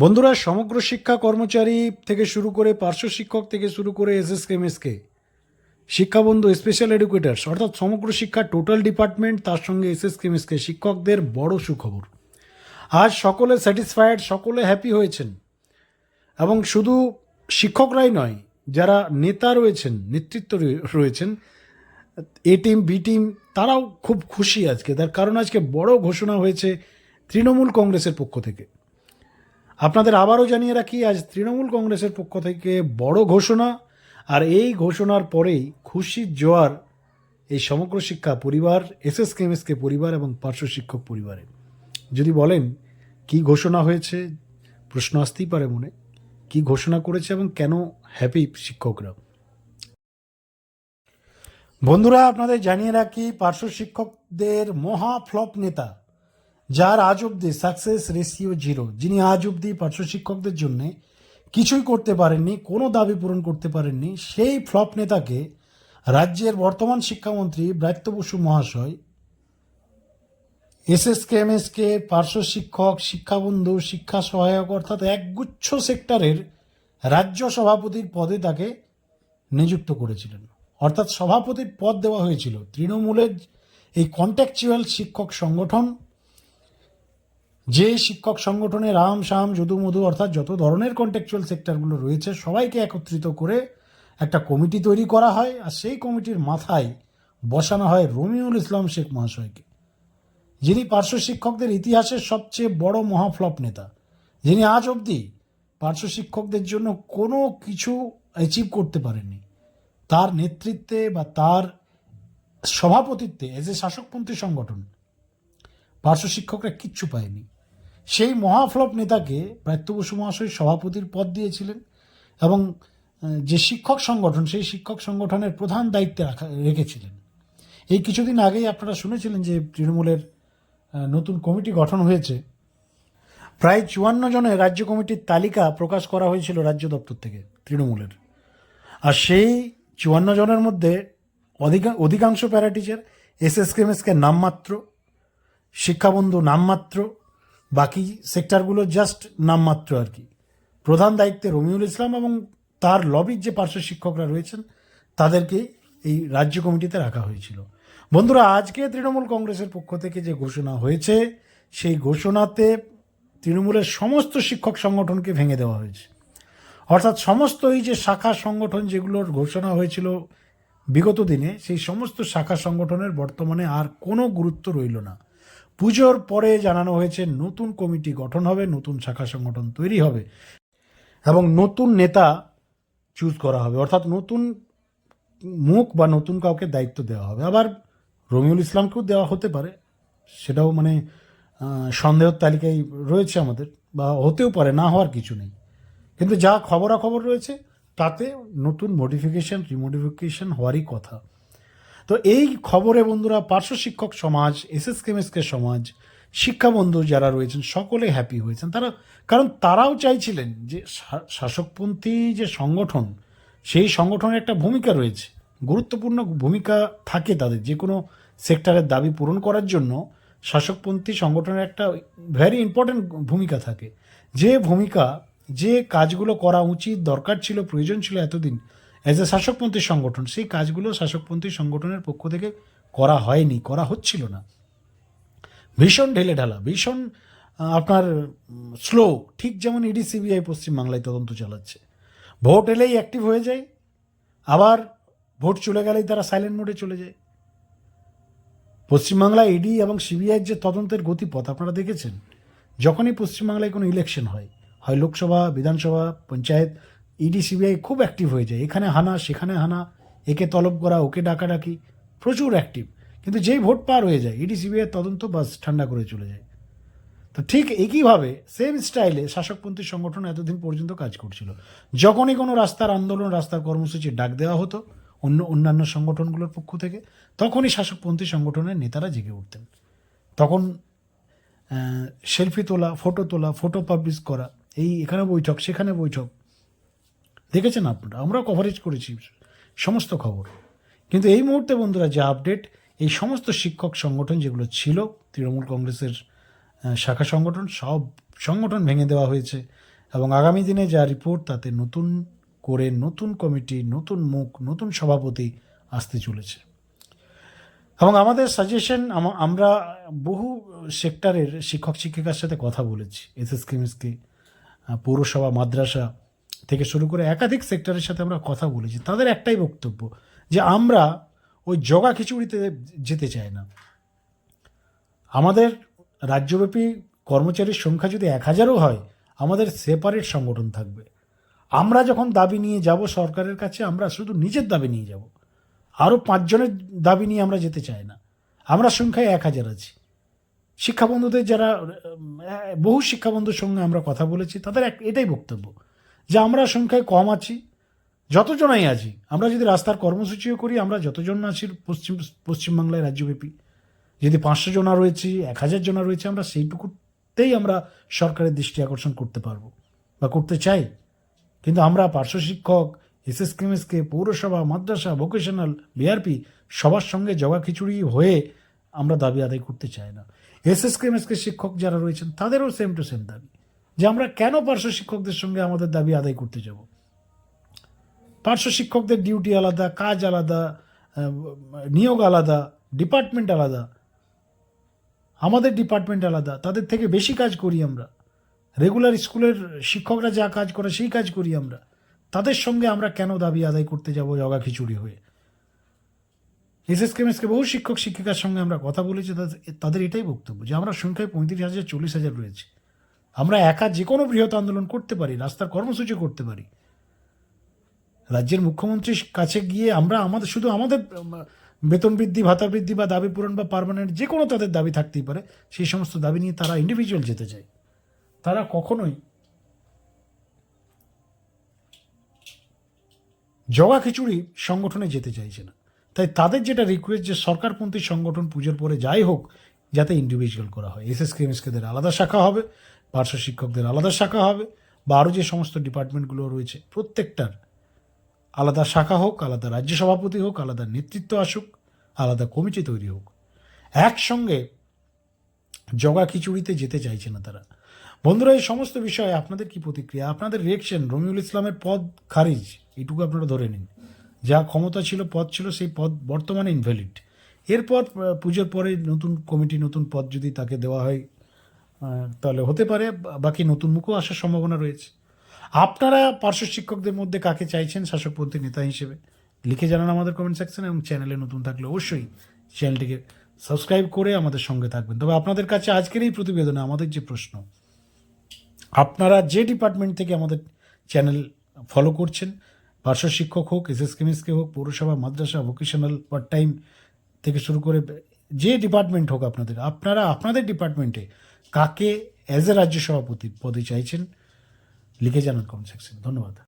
বন্ধুরা, সমগ্র শিক্ষা কর্মচারী থেকে শুরু করে পার্শ্ব শিক্ষক থেকে শুরু করে এস এস কেমএসকে শিক্ষাবন্ধু স্পেশাল এডুকেটার্স অর্থাৎ সমগ্র শিক্ষা টোটাল ডিপার্টমেন্ট তার সঙ্গে এস এস কেমএসকে শিক্ষকদের বড় সুখবর। আজ সকলে স্যাটিসফাইড সকলে হ্যাপি হয়েছেন। এবং শুধু শিক্ষকরাই নয়, যারা নেতা রয়েছেন, নেতৃত্ব রয়ে- রয়েছেন, এ টিম বি টিম তারাও খুব খুশি আজকে। তার কারণ আজকে বড় ঘোষণা হয়েছে তৃণমূল কংগ্রেসের পক্ষ থেকে। আপনাদের আবারও জানিয়ে রাখি, আজ তৃণমূল কংগ্রেসের পক্ষ থেকে বড় ঘোষণা। আর এই ঘোষণার পরেই খুশির জোয়ার এই সমগ্র শিক্ষা পরিবার এস এস কেমএসকে পরিবার এবং পার্শ্ব শিক্ষক পরিবারে। যদি বলেন, কি ঘোষণা হয়েছে? প্রশ্ন আসতেই পারে মনে। কি ঘোষণা করেছে এবং কেন হ্যাপি শিক্ষকরা? বন্ধুরা, আপনাদের জানিয়ে রাখি, পার্শ্ব শিক্ষকদের মহা ফ্লপ নেতা যার আজ অব্দি সাকসেস রেশিও জিরো যিনি আজ অব্দি পার্শ্ব শিক্ষকদের জন্য কিছুই করতে পারেননি, কোনো দাবি পূরণ করতে পারেননি, সেই ফ্লপ নেতাকে রাজ্যের বর্তমান শিক্ষামন্ত্রী ব্রাত্য বসু মহাশয় এসএসকে এমএসকে পার্শ্ব শিক্ষক, শিক্ষাবন্ধু, শিক্ষা সহায়ক, অর্থাৎ একগুচ্ছ সেক্টরের রাজ্য সভাপতির পদে তাকে নিযুক্ত করেছিলেন। অর্থাৎ সভাপতির পদ দেওয়া হয়েছিল। তৃণমূলের এই কন্ট্যাকচুয়াল শিক্ষক সংগঠন যে শিক্ষক সংগঠনে রাম শাম যদু মধু অর্থাৎ যত ধরনের কন্ট্যাকচুয়াল সেক্টরগুলো রয়েছে, সবাইকে একত্রিত করে একটা কমিটি তৈরি করা হয় আর সেই কমিটির মাথায় বসানো হয় রমিউল ইসলাম শেখ মহাশয়কে, যিনি পার্শ্ব শিক্ষকদের ইতিহাসের সবচেয়ে বড় মহাফ্লপ নেতা। যিনি আজ অবধি পার্শ্ব শিক্ষকদের জন্য কোনো কিছু অ্যাচিভ করতে পারেননি। তার নেতৃত্বে বা তার সভাপতিত্বে এজ এ শাসকপন্থী সংগঠন পার্শ্ব শিক্ষকরা কিচ্ছু পায়নি। সেই মহাফ্লপ নেতাকে প্রাত্য বসু মহাশয় সভাপতির পদ দিয়েছিলেন এবং যে শিক্ষক সংগঠন, সেই শিক্ষক সংগঠনের প্রধান দায়িত্বে রাখা, রেখেছিলেন। এই কিছুদিন আগেই আপনারা শুনেছিলেন যে তৃণমূলের নতুন কমিটি গঠন হয়েছে। প্রায় চুয়ান্ন জনের রাজ্য কমিটির তালিকা প্রকাশ করা হয়েছিল রাজ্য দপ্তর থেকে, তৃণমূলের। আর সেই চুয়ান্ন জনের মধ্যে অধিকা, অধিকাংশ প্যারাটিচার এস এস কেমএসকে নামমাত্র, শিক্ষাবন্ধু নামমাত্র বাকি সেক্টরগুলো জাস্ট নামমাত্র আর কি। প্রধান দায়িত্বে রমিউল ইসলাম এবং তার লবির যে পার্শ্ব শিক্ষকরা রয়েছেন, তাদেরকে এই রাজ্য কমিটিতে রাখা হয়েছিল। বন্ধুরা, আজকে তৃণমূল কংগ্রেসের পক্ষ থেকে যে ঘোষণা হয়েছে, সেই ঘোষণাতে তৃণমূলের সমস্ত শিক্ষক সংগঠনকে ভেঙে দেওয়া হয়েছে। অর্থাৎ সমস্ত এই যে শাখা সংগঠন যেগুলোর ঘোষণা হয়েছিল বিগত দিনে, সেই সমস্ত শাখা সংগঠনের বর্তমানে আর কোনো গুরুত্ব রইল না। পুজোর পরে জানানো হয়েছে, নতুন কমিটি গঠন হবে, নতুন শাখা সংগঠন তৈরি হবে এবং নতুন নেতা চুজ করা হবে। অর্থাৎ নতুন মুখ বা নতুন কাউকে দায়িত্ব দেওয়া হবে। আবার রমিউল ইসলামকেও দেওয়া হতে পারে। সেটাও মানে সন্দেহের তালিকায় রয়েছে আমাদের বা হতেও পারে, না হওয়ার কিছু নেই। কিন্তু যা খবরাখবর রয়েছে, তাতে নতুন মডিফিকেশন রিমোডিফিকেশন হওয়ারই কথা। তো এই খবরে বন্ধুরা পার্শ্ব শিক্ষক সমাজ এস এস কেমএসকে সমাজ শিক্ষাবন্ধু যারা রয়েছেন, সকলে হ্যাপি হয়েছেন। তারা, কারণ তারাও চাইছিলেন যে শাসকপন্থী যে সংগঠন, সেই সংগঠনের একটা ভূমিকা রয়েছে। গুরুত্বপূর্ণ ভূমিকা থাকে তাদের। যে কোনো সেক্টরের দাবি পূরণ করার জন্য শাসকপন্থী সংগঠনের একটা ভেরি ইম্পর্ট্যান্ট ভূমিকা থাকে। যে ভূমিকা, যে কাজগুলো করা উচিত, দরকার ছিল, প্রয়োজন ছিল এতদিন অ্যাজ এ শাসকপন্থী সংগঠন সেই কাজগুলো শাসকপন্থী সংগঠনের পক্ষ থেকে করা হয়নি, করা হচ্ছিল না। ভীষণ ঢেলে ঢালা, ভীষণ আপনার স্লো ঠিক যেমন ইডি সিবিআই পশ্চিমবাংলায় তদন্ত চালাচ্ছে। ভোট এলেই অ্যাক্টিভ হয়ে যায়, আবার ভোট চলে গেলেই তারা সাইলেন্ট মোডে চলে যায়। পশ্চিমবাংলায় ইডি এবং সিবিআইয়ের যে তদন্তের গতিপথ, আপনারা দেখেছেন, যখনই পশ্চিমবাংলায় কোনো ইলেকশন হয় হয় লোকসভা, বিধানসভা, পঞ্চায়েত ইডি সিবিআই খুব অ্যাক্টিভ হয়ে যায়। এখানে হানা, সেখানে হানা, একে তলব করা, ওকে ডাকাডাকি, প্রচুর অ্যাক্টিভ কিন্তু যেই ভোট পার হয়ে যায়, ইডি সিবিআই তদন্ত বাস ঠান্ডা করে চলে যায়। তো ঠিক একইভাবে সেম স্টাইলে শাসকপন্থী সংগঠন এতদিন পর্যন্ত কাজ করছিল। যখনই কোনো রাস্তার আন্দোলন, রাস্তার কর্মসূচি ডাক দেওয়া হতো, অন্য, অন্যান্য সংগঠনগুলোর পক্ষ থেকে, তখনই শাসকপন্থী সংগঠনের নেতারা জেগে উঠতেন। তখন সেলফি তোলা ফটো তোলা ফটো পাবলিশ করা, এই এখানে বৈঠক, সেখানে বৈঠক দেখেছেন আপনারা? আমরাও কভারেজ করেছি সমস্ত খবর। কিন্তু এই মুহূর্তে বন্ধুরা যে আপডেট এই সমস্ত শিক্ষক সংগঠন যেগুলো ছিল, তৃণমূল কংগ্রেসের শাখা সংগঠন, সব সংগঠন ভেঙে দেওয়া হয়েছে এবং আগামী দিনে যা রিপোর্ট তাতে নতুন করে নতুন কমিটি নতুন মুখ, নতুন সভাপতি আসতে চলেছে। এবং আমাদের সাজেশন আমরা বহু সেক্টরের শিক্ষক শিক্ষিকার সাথে কথা বলেছি। এসএস কেমিসকে পৌরসভা, মাদ্রাসা থেকে শুরু করে একাধিক সেক্টরের সাথে আমরা কথা বলেছি। তাদের একটাই বক্তব্য যে আমরা ওই জগা খিচুড়িতে যেতে চাই না। আমাদের রাজ্যব্যাপী কর্মচারীর সংখ্যা যদি এক হাজারও হয়, আমাদের সেপারেট সংগঠন থাকবে। আমরা যখন দাবি নিয়ে যাব সরকারের কাছে, আমরা শুধু নিজের দাবি নিয়ে যাব। আরও পাঁচজনের দাবি নিয়ে আমরা যেতে চাই না। আমরা সংখ্যায় এক হাজার আছি। শিক্ষাবন্ধুদের যারা বহু শিক্ষাবন্ধুর সঙ্গে আমরা কথা বলেছি, তাদের এক, এটাই বক্তব্য। যে আমরা সংখ্যায় কম আছি, যতজনাই আছি, আমরা যদি রাস্তার কর্মসূচিও করি, আমরা যতজন আছি পশ্চিম, পশ্চিমবাংলায় রাজ্যব্যাপী, যদি পাঁচশো জনা রয়েছে, এক হাজার জনা রয়েছে, আমরা সেইটুকুতেই আমরা সরকারের দৃষ্টি আকর্ষণ করতে পারব বা করতে চাই। কিন্তু আমরা পার্শ্ব শিক্ষক এসএস কেমিসকে পৌরসভা, মাদ্রাসা, ভোকেশনাল, বিআরপি, সবার সঙ্গে জগা খিচুড়ি হয়ে আমরা দাবি আদায় করতে চাই না। এসএস কেমিসকে শিক্ষক যারা রয়েছেন, তাদেরও সেম টু সেম দাবি। যে আমরা কেন পার্শ্ব শিক্ষকদের সঙ্গে আমাদের দাবি আদায় করতে যাব? পার্শ্ব শিক্ষকদের ডিউটি আলাদা, কাজ আলাদা নিয়োগ আলাদা, ডিপার্টমেন্ট আলাদা। আমাদের ডিপার্টমেন্ট আলাদা, তাদের থেকে বেশি কাজ করি আমরা। রেগুলার স্কুলের শিক্ষকরা যা কাজ করে সেই কাজ করি আমরা। তাদের সঙ্গে আমরা কেন দাবি আদায় করতে যাব জগা খিচুড়ি হয়ে? এসএস কেমিসকে বহু শিক্ষক, শিক্ষিকার সঙ্গে আমরা কথা বলেছি তাদের এটাই বক্তব্য যে আমরা সংখ্যায় পঁয়ত্রিশ হাজার, চল্লিশ হাজার রয়েছে। আমরা একা যে কোনো বৃহৎ আন্দোলন করতে পারি, রাস্তার কর্মসূচি করতে পারি। রাজ্যের মুখ্যমন্ত্রীর কাছে গিয়ে আমরা আমাদের, শুধু আমাদের বেতন বৃদ্ধি, ভাতা বৃদ্ধি বা দাবি পূরণ বা পার্মানেন্ট যে কোনো তাদের দাবি থাকতেই পারে, সেই সমস্ত দাবি নিয়ে তারা ইন্ডিভিজুয়াল যেতে চায়। তারা কখনোই জগা খিচুড়ি সংগঠনে যেতে চাইছে না। তাই তাদের যেটা রিকোয়েস্ট যে সরকারপন্থী সংগঠন পুজোর পরে যাই হোক, যাতে ইন্ডিভিজুয়াল করা হয়। এস এস কেমিস্টদের আলাদা শাখা হবে। পার্শ্ব শিক্ষকদের আলাদা শাখা হবে বা আরও যে সমস্ত ডিপার্টমেন্টগুলো রয়েছে, প্রত্যেকটার আলাদা শাখা হোক, আলাদা রাজ্য সভাপতি হোক, আলাদা নেতৃত্ব আসুক, আলাদা কমিটি তৈরি হোক। একসঙ্গে জগা খিচুড়িতে যেতে চাইছে না তারা। বন্ধুরা, এই সমস্ত বিষয়ে আপনাদের কি প্রতিক্রিয়া? আপনাদের রিয়েকশন রমিউল ইসলামের পদ খারিজ, এইটুকু আপনারা ধরে নিন। যা ক্ষমতা ছিল, পদ ছিল, সেই পদ বর্তমানে ইনভ্যালিড এরপর পুজোর পরে নতুন কমিটি, নতুন পদ যদি তাকে দেওয়া হয় তাহলে হতে পারে বাকি নতুন মুখও আসার সম্ভাবনা রয়েছে। আপনারা পার্শ্ব শিক্ষকদের মধ্যে কাকে চাইছেন শাসকপন্থী নেতা হিসেবে? লিখে জানান আমাদের কমেন্ট সেকশনে এবং চ্যানেলে নতুন থাকলে অবশ্যই চ্যানেলটিকে সাবস্ক্রাইব করে আমাদের সঙ্গে থাকবেন। তবে আপনাদের কাছে আজকের এই প্রতিবেদনে আমাদের যে প্রশ্ন, আপনারা যে ডিপার্টমেন্ট থেকে আমাদের চ্যানেল ফলো করছেন, পার্শ্ব শিক্ষক হোক এস এস কেমিস্টকে হোক, পৌরসভা, মাদ্রাসা ভোকেশনাল পার্ট টাইম থেকে শুরু করে যে ডিপার্টমেন্ট হোক আপনাদের, আপনারা আপনাদের ডিপার্টমেন্টে কাকে অ্যাজ এ রাজ্য সভাপতি পদে চাইছেন লিখে জানান কমেন্ট সেকশন ধন্যবাদ।